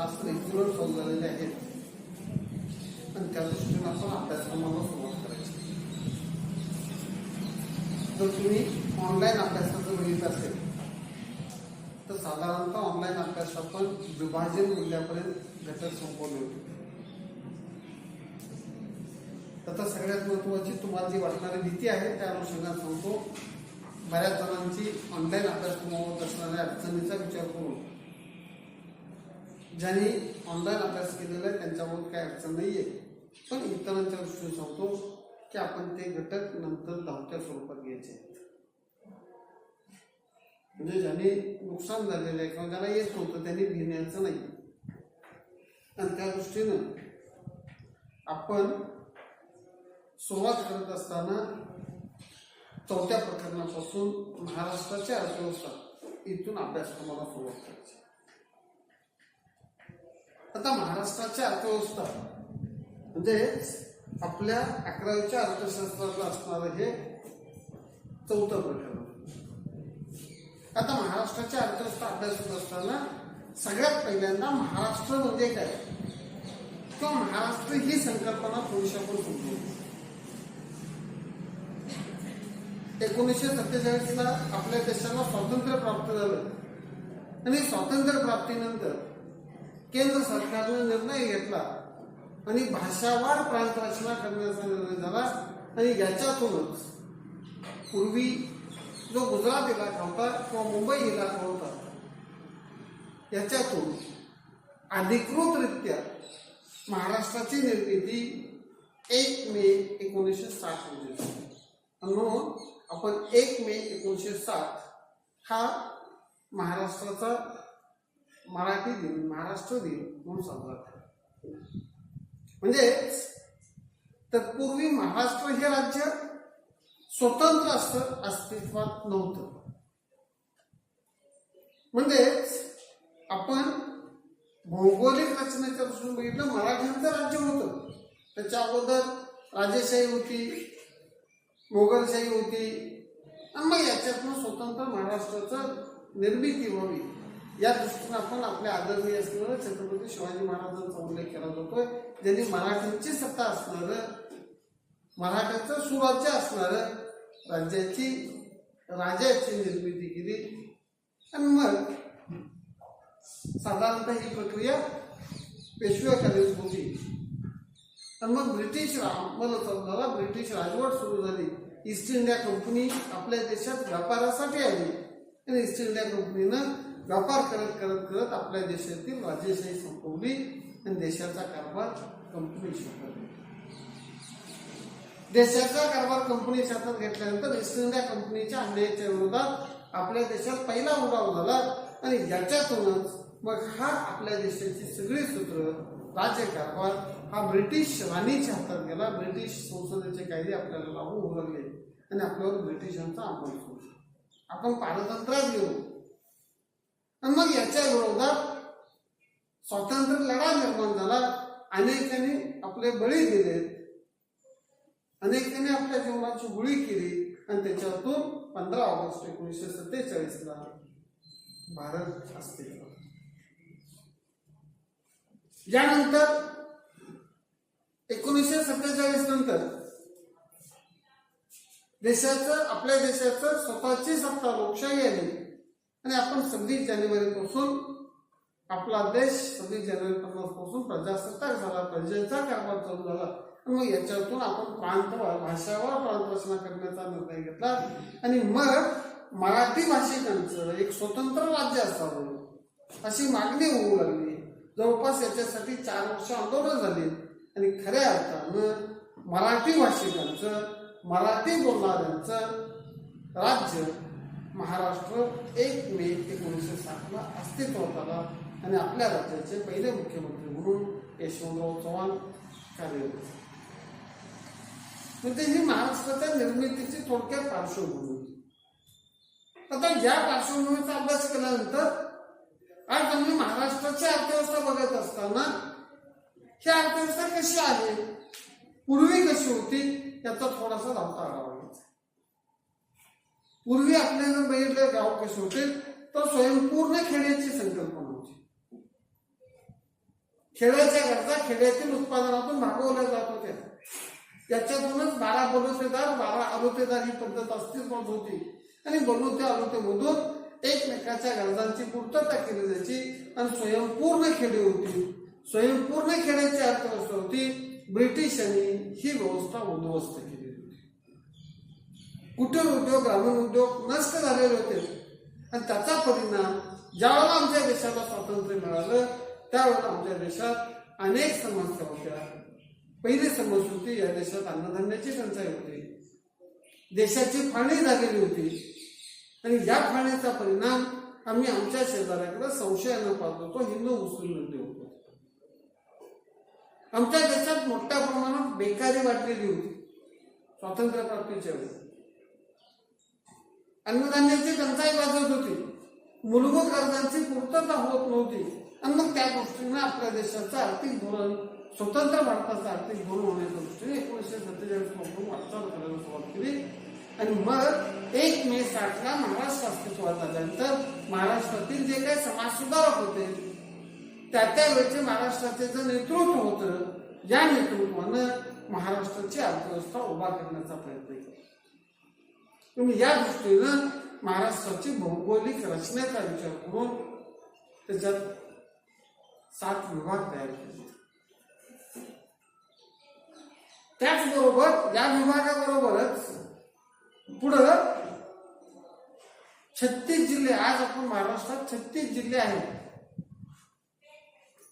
तास रेग्युलर चालू झालेले आहेत आणि त्या दृष्टीने आपण अभ्यासक्रमाला सुरुवात करायची. जर तुम्ही ऑनलाईन जर बघितलं असेल तर साधारणतः ऑनलाईन अभ्यास आपण विभाजन मूल्यापर्यंत घटक संपवले होते. आता सगळ्यात महत्वाची तुम्हाला जी वाटणारी भीती आहे त्या अनुषंगाने सांगतो. बऱ्याच जणांची ऑनलाईन अभ्यासक्रमावर असणाऱ्या अडचणीचा विचार करून ज्यांनी ऑनलाईन अभ्यास केलेला आहे त्यांच्यावर काही अडचण नाही आहे पण इतरांच्या दृष्टीने सांगतो की आपण ते घटक नंतर धावत्या स्वरूपात घ्यायचे म्हणजे ज्यांनी नुकसान झालेलं आहे किंवा ज्याला येत नव्हतं त्यांनी घेण्याचं नाही. आणि त्या दृष्टीनं आपण सुरुवात करत असताना चौथ्या प्रकरणापासून महाराष्ट्राची अर्थव्यवस्था इथून अभ्यासक्रमाला सुरुवात करायची. आता महाराष्ट्राची अर्थव्यवस्था. म्हणजे आपल्या अकरावीच्या अर्थशास्त्रातलं असणारं हे चौथं प्रकरण आता महाराष्ट्राची अर्थव्यवस्था अभ्यासत असताना सगळ्यात पहिल्यांदा महाराष्ट्र म्हणजे काय? किंवा महाराष्ट्र ही संकल्पना थोडीशी आपण समजू एकोणीसशे सत्तेचाळीसला आपल्या देशाला स्वातंत्र्य प्राप्त झालं. आणि स्वातंत्र्य प्राप्तीनंतर केंद्र सरकारने निर्णय घेतला. आणि भाषावार प्रांत रचना करण्याचा निर्णय झाला आणि याच्यातूनच पूर्वी जो गुजरात इलाका होता किंवा मुंबई इलाका होता याच्यातून अधिकृतरित्या महाराष्ट्राची निर्मिती एक मे एकोणीसशे साठमध्ये झाली. आणि म्हणून आपण एक मे एकोणीसशे साठ हा महाराष्ट्राचा मराठी दिन महाराष्ट्र दिन म्हणून साजरा केला. म्हणजेच तत्पूर्वी महाराष्ट्र हे राज्य स्वतंत्र असं अस्तित्वात नव्हतं. म्हणजेच आपण भौगोलिक रचनेच्या दृष्टीने बघितलं मराठ्यांचं राज्य होतं. त्याच्या अगोदर राजेशाही होती मोगलशाही होती आणि मग याच्यातनं स्वतंत्र महाराष्ट्राचं निर्मिती व्हावी. या दृष्टीने आपण आपल्या आदरणीय असणारं छत्रपती शिवाजी महाराजांचा उल्लेख केला जातोय. ज्यांनी मराठ्यांची सत्ता असणारं मराठ्याचं सुराज्य असणारं राज्याची राजाची निर्मिती केली. आणि मग साधारणतः ही प्रक्रिया पेशव्याखालीच होती. आणि मग ब्रिटिश मला समजायला ब्रिटिश राजवट सुरू झाली. ईस्ट इंडिया कंपनी आपल्या देशात व्यापारासाठी आली. आणि ईस्ट इंडिया कंपनीनं व्यापार करत करत करत आपल्या देशातील राजेशाही संपवली आणि देशाचा कारभार कंपनी स्वीकारली देशाचा कारभार कंपनी हातात घेतल्यानंतर ईस्ट इंडिया कंपनीच्या अन्यायाच्या विरोधात आपल्या देशात पहिला उठाव झाला आणि याच्यातूनच मग हा आपल्या देशाची सगळी सूत्र राज्यकारभार हा ब्रिटिश राणीच्या हातात गेला. ब्रिटिश संसदेचे कायदे आपल्याला लागू होऊ लागले आणि आपल्यावर ब्रिटिशांचा अंमल सुरू आपण पारतंत्रात गेलो आणि मग याच्या विरोधात स्वातंत्र्य लढा निर्माण झाला. अनेकांनी आपले बळी दिले. अनेकांनी आपल्या जीवनाची गुळी केली. आणि त्याच्यातून पंधरा ऑगस्ट एकोणीसशे सत्तेचाळीस ला भारत अस्तित्वात यानंतर एकोणीसशे सत्तेचाळीस नंतर देशाचं आपल्या देशाचं स्वतःची सत्ता लोकशाही आली. आणि आपण सव्वीस जानेवारीपासून आपला देश सव्वीस जानेवारी पासून प्रजासत्ताक झाला प्रजेचा कारभार चालू झाला. मग याच्यातून आपण प्रांत भाषावर प्रांतरचना करण्याचा निर्णय घेतला. आणि मग मराठी भाषिकांचं एक स्वतंत्र राज्य असावं. अशी मागणी होऊ लागली. जवळपास याच्यासाठी चार वर्ष आंदोलन झाली. आणि खऱ्या अर्थानं मराठी भाषिकांचं मराठी बोलणाऱ्यांचं राज्य महाराष्ट्र एक मे एकोणीसशे साठला अस्तित्वात आला. आणि आपल्या राज्याचे पहिले मुख्यमंत्री म्हणून यशवंतराव चव्हाण कार्यरत म्हणजे ही महाराष्ट्राच्या निर्मितीची थोडक्यात पार्श्वभूमी होती. आता या पार्श्वभूमीचा अभ्यास केल्यानंतर आज आम्ही महाराष्ट्राची अर्थव्यवस्था बघत असताना ही अर्थव्यवस्था कशी आहे पूर्वी कशी होती याचा थोडासा धावता आढावा. पूर्वी आपल्याला बघितलं गाव कसे होते तर स्वयंपूर्ण खेड्याची संकल्पना होती. खेड्याच्या गरजा खेड्यातील उत्पादनातून भागवल्या जात होत्या त्याच्यातूनच बारा बलुतेदार बारा आरोतेदार ही पद्धत अस्तित्वात होती. आणि बलुते आलोतेमधून एकमेकाच्या गरजांची पूर्तता केली जायची आणि स्वयंपूर्ण खेडे होती. स्वयंपूर्ण खेड्याची अर्थव्यवस्था होती. ब्रिटिशांनी ही व्यवस्था उद्ध्वस्त केली. कुटीर उद्योग ग्रामीण उद्योग नष्ट झालेले होते. आणि त्याचा परिणाम ज्यावेळेला आमच्या देशाला स्वातंत्र्य मिळालं त्यावेळेला आमच्या देशात अनेक समस्या होत्या. पहिली समस्या होती या देशात अन्नधान्याची टंचाई होती. देशाची फाळणी झालेली होती. आणि या फाळणीचा परिणाम आम्ही आमच्या शेजाऱ्याकडे संशयानं पाहत होतो हिंदू मुस्लिम युद्ध होतो. आमच्या देशात मोठ्या प्रमाणात बेकारी वाढलेली होती स्वातंत्र्य प्राप्तीच्या वेळी. अन्नधान्याची टंचाई वाजत होती. मूलभूत गरजांची पूर्तता होत नव्हती. आणि मग त्या गोष्टींना आपल्या देशाचं आर्थिक धोरण स्वतंत्र भारताचं आर्थिक धोरण होण्याच्या दृष्टीने एकोणीसशे सत्तेचाळीसपासून वाटचाल करायला सुरुवात केली. आणि मग एक मे साठला महाराष्ट्र अस्तित्वात आल्यानंतर महाराष्ट्रातील जे काही समाज सुधारक होते त्या त्या वेळचे महाराष्ट्राचे जे नेतृत्व होतं या नेतृत्वानं महाराष्ट्राची अर्थव्यवस्था उभा करण्याचा प्रयत्न केला. तुम्ही या दृष्टीनं महाराष्ट्राची भौगोलिक रचनेचा विचार करून त्याच्यात सात विभाग तयार केले. त्याचबरोबर या विभागाबरोबरच पुढं छत्तीस जिल्हे आज आपण महाराष्ट्रात छत्तीस जिल्हे आहेत.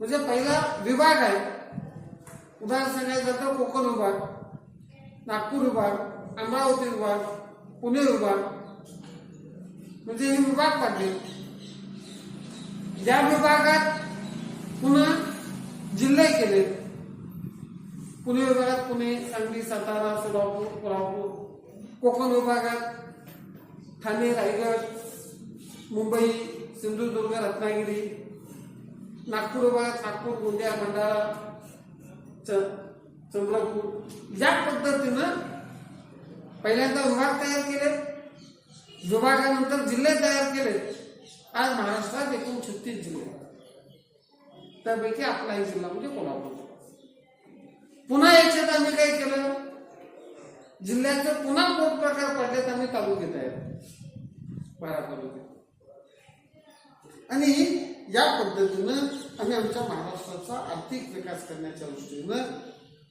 म्हणजे पहिला विभाग आहे उदाहरण सांगायचं तर कोकण विभाग नागपूर विभाग अमरावती विभाग पुणे विभाग म्हणजे हे विभाग पडले या विभागात पुन्हा जिल्हे केले. पुणे विभागात पुणे सांगली सातारा सोलापूर कोल्हापूर कोकण विभागात ठाणे रायगड मुंबई सिंधुदुर्ग रत्नागिरी नागपूर विभागात नागपूर गोंदिया भंडारा च- चंद्रपूर. या पद्धतीनं पहिल्यांदा विभाग तयार केले विभागानंतर जिल्हे तयार केले. आज महाराष्ट्रात एकूण छत्तीस जिल्हे. त्यापैकी आपला जिल्हा म्हणजे कोल्हापूर. पुन्हा याच्यात आम्ही काय केलं? जिल्ह्याचे पुन्हा पोट प्रकार पडलेत आम्ही तालुक्यात तयार बारा तालुके. आणि या पद्धतीनं आम्ही आमच्या महाराष्ट्राचा आर्थिक विकास करण्याच्या दृष्टीनं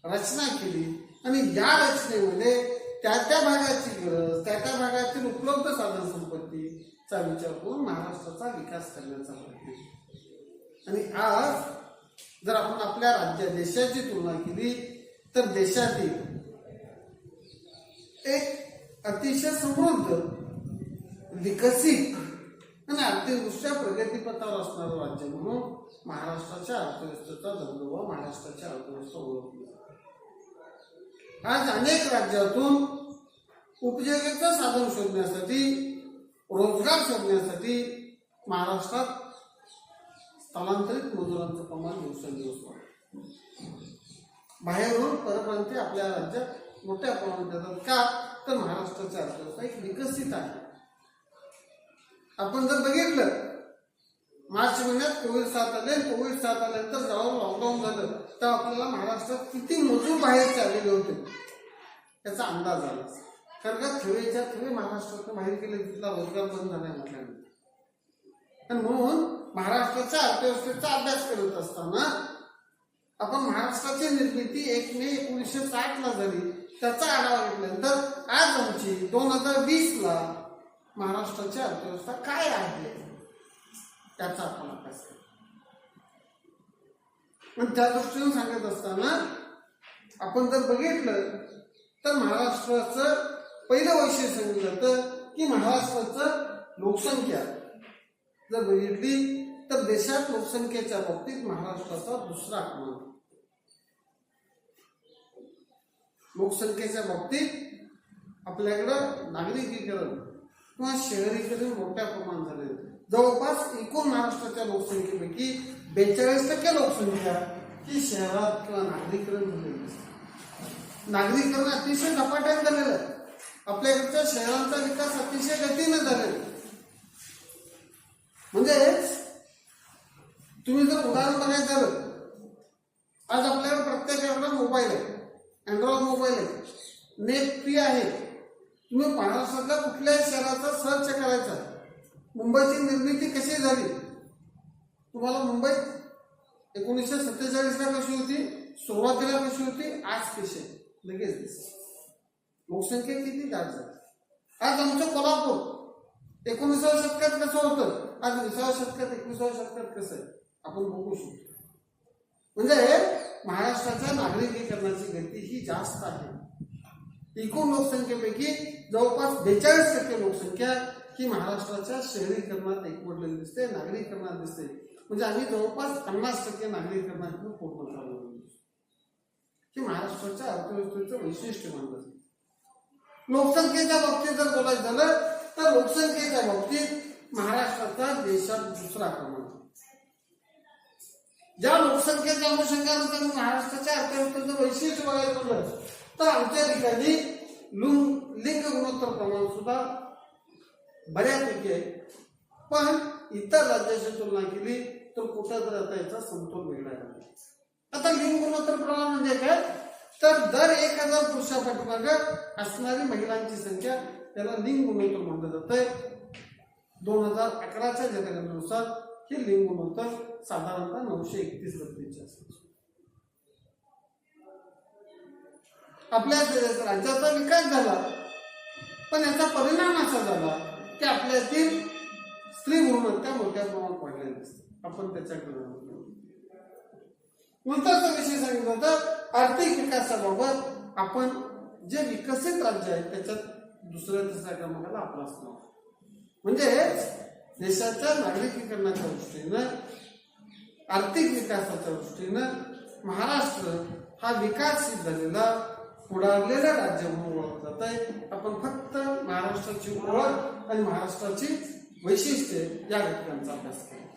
रचना केली. आणि या रचनेमध्ये त्या त्या भागाची गरज त्या त्या भागातील उपलब्ध साधन संपत्तीचा विचार करून महाराष्ट्राचा विकास करण्याचा प्रयत्न आणि आज जर आपण आपल्या राज्य देशाची तुलना केली तर देशातील एक अतिशय समृद्ध विकसित आणि आर्थिकदृष्ट्या प्रगतीपथावर असणारं राज्य म्हणून महाराष्ट्राच्या अर्थव्यवस्थेचा धबधबा महाराष्ट्राच्या अर्थव्यवस्था ओळखली आज अनेक राज्यातून उपजीविकेचं साधन शोधण्यासाठी रोजगार शोधण्यासाठी महाराष्ट्रात स्थलांतरित मजुरांचं प्रमाण दिवसेंदिवस वाढतं बाहेरून परप्रांती आपल्या राज्यात मोठ्या प्रमाणात येतात का? तर महाराष्ट्राची अर्थव्यवस्था एक विकसित आहे. आपण जर बघितलं मार्च महिन्यात कोविड साथ आले कोविड साथ आल्यानंतर जेव्हा लॉकडाऊन झालं. तर आपल्याला महाराष्ट्रात किती मजूर बाहेर चाललेले होते? त्याचा अंदाज आला. कारण का थेवेच्या थेवे महाराष्ट्रातून बाहेर गेले तिथला रोजगार बंद झाला म्हटल्यानंतर. आणि म्हणून महाराष्ट्राच्या अर्थव्यवस्थेचा अभ्यास करत असताना आपण महाराष्ट्राची निर्मिती एक मे एकोणीसशे साठ ला झाली. त्याचा आढावा घेतल्यानंतर आज आमची दोन हजार वीस ला महाराष्ट्राची अर्थव्यवस्था काय आहे? त्याचा आपण अभ्यास केला पण त्या दृष्टीने सांगत असताना आपण जर बघितलं तर महाराष्ट्राचं पहिलं वैशिष्ट्य सांगितलं जातं की महाराष्ट्राचं लोकसंख्या. जर बघितली तर देशात लोकसंख्येच्या बाबतीत महाराष्ट्राचा दुसरा क्रमांक. लोकसंख्येच्या बाबतीत आपल्याकडं नागरिकीकरण किंवा शहरीकरण मोठ्या प्रमाणात झाले जवळपास एकूण महाराष्ट्राच्या लोकसंख्येपैकी बेचाळीस टक्के लोकसंख्या ही शहरात किंवा नागरीकरण झालेली असते. नागरीकरण अतिशय झपाट्यात झालेलं आहे. आपल्याकडच्या शहरांचा विकास अतिशय गतीने झालेला म्हणजेच म्हणजे तुम्ही जर उदाहरण बघायचं झालं आज आपल्याकडे प्रत्येकाकडे मोबाईल आहे. अँड्रॉइड मोबाईल आहे. नेट फ्री आहे. तुम्ही महाराष्ट्रातल्या कुठल्याही शहराचा सर्च करायचा मुंबईची निर्मिती कशी झाली? तुम्हाला मुंबईत एकोणीसशे सत्तेचाळीसला कशी होती? सुरुवातीला कशी होती? आज कशी लगेच लोकसंख्या किती दाट झाली. आज आमचं कोल्हापूर एकोणीसाव्या शतकात कसं होतं? आज विसाव्या शतकात एकविसाव्या शतकात कसं आहे? आपण बघू शकतो. म्हणजे महाराष्ट्राच्या नागरिकीकरणाची गती ही जास्त आहे. एकूण लोकसंख्येपैकी जवळपास बेचाळीस टक्के लोकसंख्या ही महाराष्ट्राच्या शहरीकरणात एकवटलेली दिसते नागरीकरणात दिसते म्हणजे आम्ही जवळपास पन्नास टक्के नागरीकरणात पूर्ण झालो हे महाराष्ट्राच्या अर्थव्यवस्थेचं वैशिष्ट्य मानलं जातं लोकसंख्येच्या बाबतीत जर बोलायचं झालं तर लोकसंख्येच्या बाबतीत महाराष्ट्राचा देशात दुसरा क्रमांक. ज्या लोकसंख्येच्या अनुषंगाने जर महाराष्ट्राच्या अर्थव्यवस्थेचं वैशिष्ट्य बघायचं म्हणलं तर आमच्या ठिकाणी लुंग लिंग गुणोत्तर प्रमाण सुद्धा बऱ्यापैकी आहे. पण इतर राज्याची तुलना केली तर कुठं तर आता याचा समतोल वेगळा आहे. आता लिंग गुणोत्तर प्रमाण म्हणजे काय? तर दर एक हजार पुरुषापाठीमाग असणारी महिलांची संख्या त्याला लिंग गुणोत्तर म्हटलं जातंय. दोन हजार अकराच्या जनगणनेनुसार हे लिंग गुणोत्तर साधारणतः नऊशे एकतीस गतीचे असते. आपल्या राज्याचा विकास झाला पण याचा परिणाम असा झाला ते आपल्या जे स्त्री भ्रूणहत्या मोठ्या प्रमाणात वाढलेली असतं आपण त्याच्याकडे उलटाचा विषय सांगितलं तर आर्थिक विकासाबाबत आपण जे विकसित राज्य आहे त्याच्यात दुसऱ्या तिसऱ्या क्रमांकाला आपला असणार म्हणजे देशाच्या नागरिकीकरणाच्या दृष्टीनं आर्थिक विकासाच्या दृष्टीनं महाराष्ट्र हा विकासित झालेला पुढारलेलं राज्य म्हणून फक्त आपण फक्त महाराष्ट्राची ओळख आणि महाराष्ट्राची वैशिष्ट्ये या घटकांचा अभ्यास केला.